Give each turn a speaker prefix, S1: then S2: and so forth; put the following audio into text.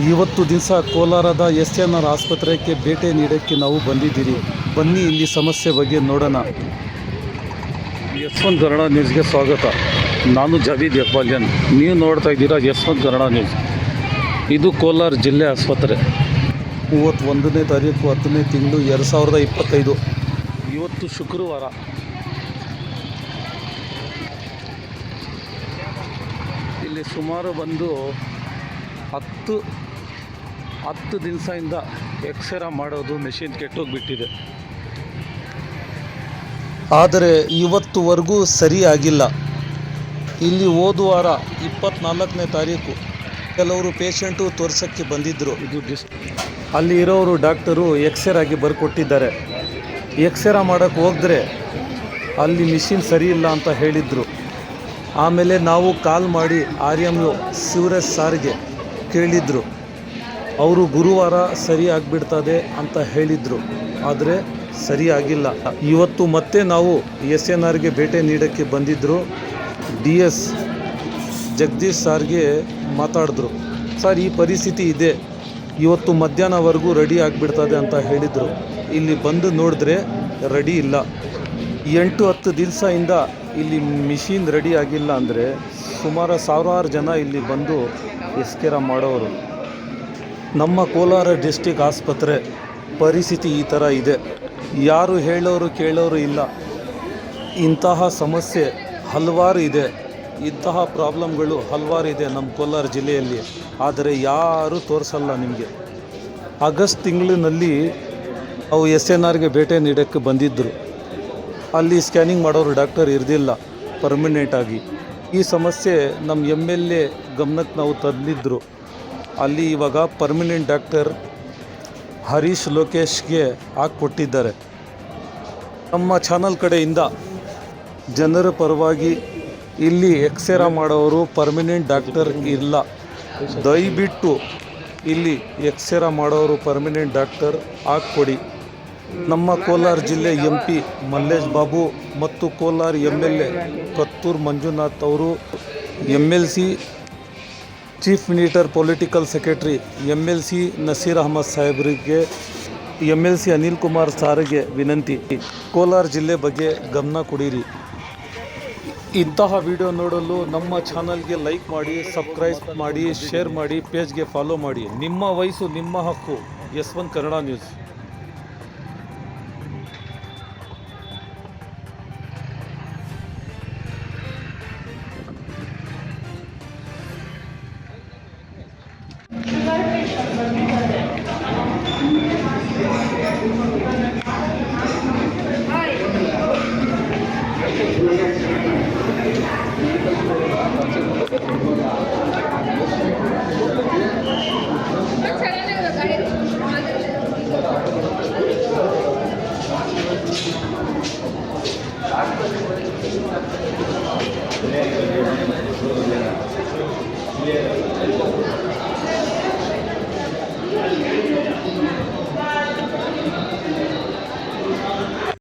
S1: ಇವತ್ತು ದಿವಸ ಕೋಲಾರದ ಎಸ್ ಎನ್ ಆರ್ ಆಸ್ಪತ್ರೆಗೆ ಭೇಟಿ ನೀಡೋಕ್ಕೆ ನಾವು ಬಂದಿದ್ದೀರಿ. ಬನ್ನಿ, ಇಲ್ಲಿ ಸಮಸ್ಯೆ ಬಗ್ಗೆ ನೋಡೋಣ. ಯಶವಂತ್ ಕನ್ನಡ ನ್ಯೂಸ್ಗೆ ಸ್ವಾಗತ. ನಾನು ಜಾವೀದ್ ಇಕ್ಬಾಲಿಯನ್ ನೀವು ನೋಡ್ತಾ ಇದ್ದೀರಾ ಯಶವಂತ್ ಕನ್ನಡ ನ್ಯೂಸ್. ಇದು ಕೋಲಾರ ಜಿಲ್ಲೆ ಆಸ್ಪತ್ರೆ. ಮೂವತ್ತೊಂದನೇ ತಾರೀಕು, ಹತ್ತನೇ ತಿಂಗಳು, ಎರಡು ಸಾವಿರದ ಇಪ್ಪತ್ತೈದು. ಇವತ್ತು ಶುಕ್ರವಾರ. ಇಲ್ಲಿ ಸುಮಾರು ಬಂದು ಹತ್ತು ಹತ್ತು ದಿವಸದಿಂದ ಎಕ್ಸ್ರ ಮಾಡೋದು ಮೆಷಿನ್ ಕೆಟ್ಟೋಗ್ಬಿಟ್ಟಿದೆ. ಆದರೆ ಇವತ್ತುವರೆಗೂ ಸರಿಯಾಗಿಲ್ಲ. ಇಲ್ಲಿ ಹೋದ ವಾರ ಇಪ್ಪತ್ನಾಲ್ಕನೇ ತಾರೀಕು ಕೆಲವರು ಪೇಷಂಟು ತೋರ್ಸೋಕ್ಕೆ ಬಂದಿದ್ದರು ಇದು ಡಿಸ್ ಅಲ್ಲಿ ಇರೋರು ಡಾಕ್ಟರು ಎಕ್ಸ್ರೇರಾಗಿ ಬರ್ಕೊಟ್ಟಿದ್ದಾರೆ. ಎಕ್ಸ್ರೇ ಮಾಡೋಕ್ಕೆ ಹೋದರೆ ಅಲ್ಲಿ ಮಿಷಿನ್ ಸರಿ ಇಲ್ಲ ಅಂತ ಹೇಳಿದರು. ಆಮೇಲೆ ನಾವು ಕಾಲ್ ಮಾಡಿ ಆರ್ ಎಂ ಯು ಶಿವರಾಜ್ ಸಾರ್ಗೆ ಕೇಳಿದರು. ಅವರು ಗುರುವಾರ ಸರಿ ಆಗಿಬಿಡ್ತದೆ ಅಂತ ಹೇಳಿದರು. ಆದರೆ ಸರಿ ಆಗಿಲ್ಲ. ಇವತ್ತು ಮತ್ತೆ ನಾವು ಎಸ್ ಎನ್ ಆರ್ಗೆ ಭೇಟಿ ನೀಡೋಕ್ಕೆ ಬಂದಿದ್ದರು ಡಿ ಎಸ್ ಜಗದೀಶ್ ಸಾರ್ಗೆ ಮಾತಾಡಿದ್ರು. ಸರ್, ಈ ಪರಿಸ್ಥಿತಿ ಇದೆ. ಇವತ್ತು ಮಧ್ಯಾಹ್ನವರೆಗೂ ರೆಡಿ ಆಗಿಬಿಡ್ತದೆ ಅಂತ ಹೇಳಿದರು. ಇಲ್ಲಿ ಬಂದು ನೋಡಿದ್ರೆ ರೆಡಿ ಇಲ್ಲ. ಎಂಟು ಹತ್ತು ದಿವಸದಿಂದ ಇಲ್ಲಿ ಮಿಷಿನ್ ರೆಡಿ ಆಗಿಲ್ಲ ಅಂದರೆ ಸುಮಾರು ಸಾವಿರಾರು ಜನ ಇಲ್ಲಿ ಬಂದು ಎಸ್ಕೆರ ಮಾಡೋರು. ನಮ್ಮ ಕೋಲಾರ ಡಿಸ್ಟಿಕ್ ಆಸ್ಪತ್ರೆ ಪರಿಸ್ಥಿತಿ ಈ ಥರ ಇದೆ. ಯಾರು ಹೇಳೋರು ಕೇಳೋರು ಇಲ್ಲ. ಇಂತಹ ಸಮಸ್ಯೆ ಹಲವಾರು ಇದೆ. ಇಂತಹ ಪ್ರಾಬ್ಲಮ್ಗಳು ಹಲವಾರು ಇದೆ ನಮ್ಮ ಕೋಲಾರ ಜಿಲ್ಲೆಯಲ್ಲಿ. ಆದರೆ ಯಾರೂ ತೋರಿಸಲ್ಲ ನಿಮಗೆ. ಆಗಸ್ಟ್ ತಿಂಗಳಿನಲ್ಲಿ ಅವು ಎಸ್ ಎನ್ ಆರ್ಗೆ ಭೇಟಿ ನೀಡೋಕ್ಕೆ ಬಂದಿದ್ದರು ಅಲ್ಲಿ ಸ್ಕ್ಯಾನಿಂಗ್ ಮಾಡೋರು ಡಾಕ್ಟರ್ ಇರಲಿಲ್ಲ ಪರ್ಮನೆಂಟಾಗಿ. ಈ ಸಮಸ್ಯೆ ನಮ್ಮ ಎಂ ಎಲ್ ಎ ಗಮನಕ್ಕೆ ನಾವು ತಂದಿದ್ದರು ಅಲ್ಲಿ ಇವಾಗ ಪರ್ಮನೆಂಟ್ ಡಾಕ್ಟರ್ ಹರೀಶ್ ಲೋಕೇಶ್ಗೆ ಹಾಕ್ಕೊಟ್ಟಿದ್ದಾರೆ. ನಮ್ಮ ಚಾನಲ್ ಕಡೆಯಿಂದ ಜನರ ಪರವಾಗಿ ಇಲ್ಲಿ ಎಕ್ಸೇರಾ ಮಾಡೋರು ಪರ್ಮನೆಂಟ್ ಡಾಕ್ಟರ್ ಇಲ್ಲ. ದಯವಿಟ್ಟು ಇಲ್ಲಿ ಎಕ್ಸೇರಾ ಮಾಡೋರು ಪರ್ಮನೆಂಟ್ ಡಾಕ್ಟರ್ ಹಾಕ್ಕೊಡಿ. ನಮ್ಮ ಕೋಲಾರ ಜಿಲ್ಲೆ ಎಂ ಪಿ ಮಲ್ಲೇಶ್ ಬಾಬು ಮತ್ತು Kolar M L A Katturu Manjunath ಅವರು M L C chief minister political secretary M L C Naseer Ahmed ಸಾಹೇಬ್ರಿಗೆ M L C Anil Kumar ಸಾರಿಗೆ ವಿನಂತಿ. ಕೋಲಾರ ಜಿಲ್ಲೆ ಬಗ್ಗೆ ಗಮನ ಕೊಡಿರಿ. ಇಂತಹ ವಿಡಿಯೋ ನೋಡಲು ನಮ್ಮ ಚಾನಲ್ಗೆ ಲೈಕ್ ಮಾಡಿ, ಸಬ್ಸ್ಕ್ರೈಬ್ ಮಾಡಿ, ಶೇರ್ ಮಾಡಿ, ಪೇಜ್ಗೆ ಫಾಲೋ ಮಾಡಿ. ನಿಮ್ಮ ವಯಸ್ಸು, ನಿಮ್ಮ ಹಕ್ಕು. ಯಶವಂತ್ ಕನ್ನಡ ನ್ಯೂಸ್.